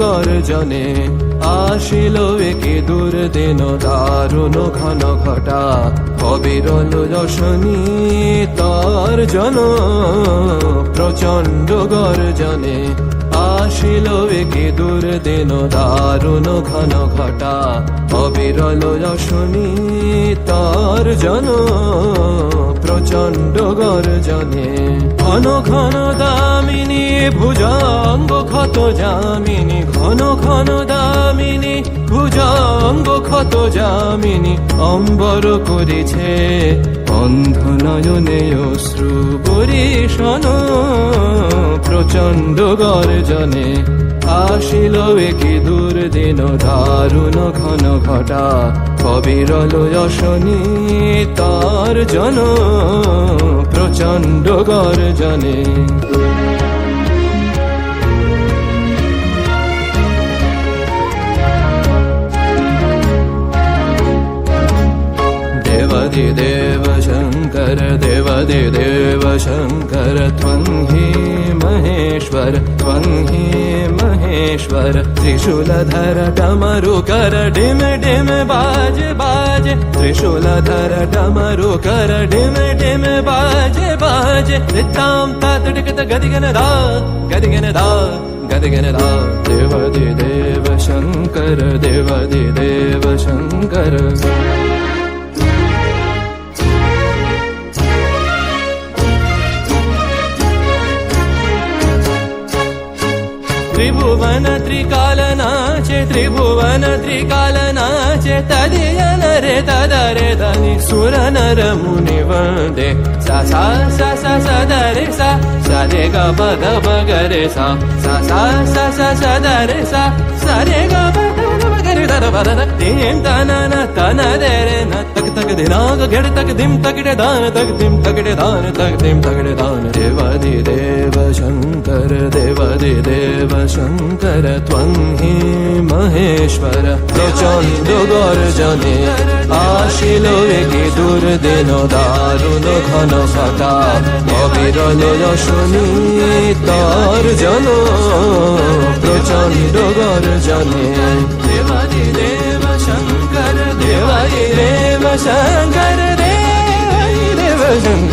গর্জনে আসিল একে দূর দিন দারুণ ঘন ঘটা। অবিরল রশনি তার জন প্রচণ্ড গর্জনে আসিল একে দূর দিন দারুণ ঘন ঘটা। অবিরল রশনি তার জন প্রচণ্ড গর্জনে ঘন ঘন দামিনী ভুজঙ্গ ক্ষত যামিনী, ঘন ঘন দামিনী, ভুজঙ্গ ক্ষত যামিনী, অম্বর করেছে অন্ধ নয়নে অশ্রু বরিশন, প্রচণ্ড গর্জনে আসিল একে দূর দিন দারুণ ঘন ঘটা কবিরল যশনী তার জন, প্রচণ্ড গর্জনে। देव देवदि देव शङ्कर त्वं हि महेश्वर, त्वं हि महेश्वर। त्रिशूलधर डमरुकर डिम डिम, बाज बाज। त्रिशूलधर डमरुकर डिम डिम, बाज बाज। तां तातडिकत गदिगन दा गदिगन दा गदिगन दा। देव शङ्कर देव शङ्कर త్రిభువన త్రికాలనాచే త్రిభువన త్రికాలనాచే తదియ నరే తదరే దని సుర నరముని వందే. స స స సదరే స సరే గ బగ బగరే స. స స స సదరే స సరే గ బగ బగరే దర బర దేం తన తన దేరే న तकदिगडे दाने दान शङ्कर देवादि देव शङ्कर त्वं हि महेश्वर प्रचण्ड गर्जने आशीलो दुर् देनो दारु दनतार प्रचण्ड गर्जने ശങ്കര ദേവ ശങ്കര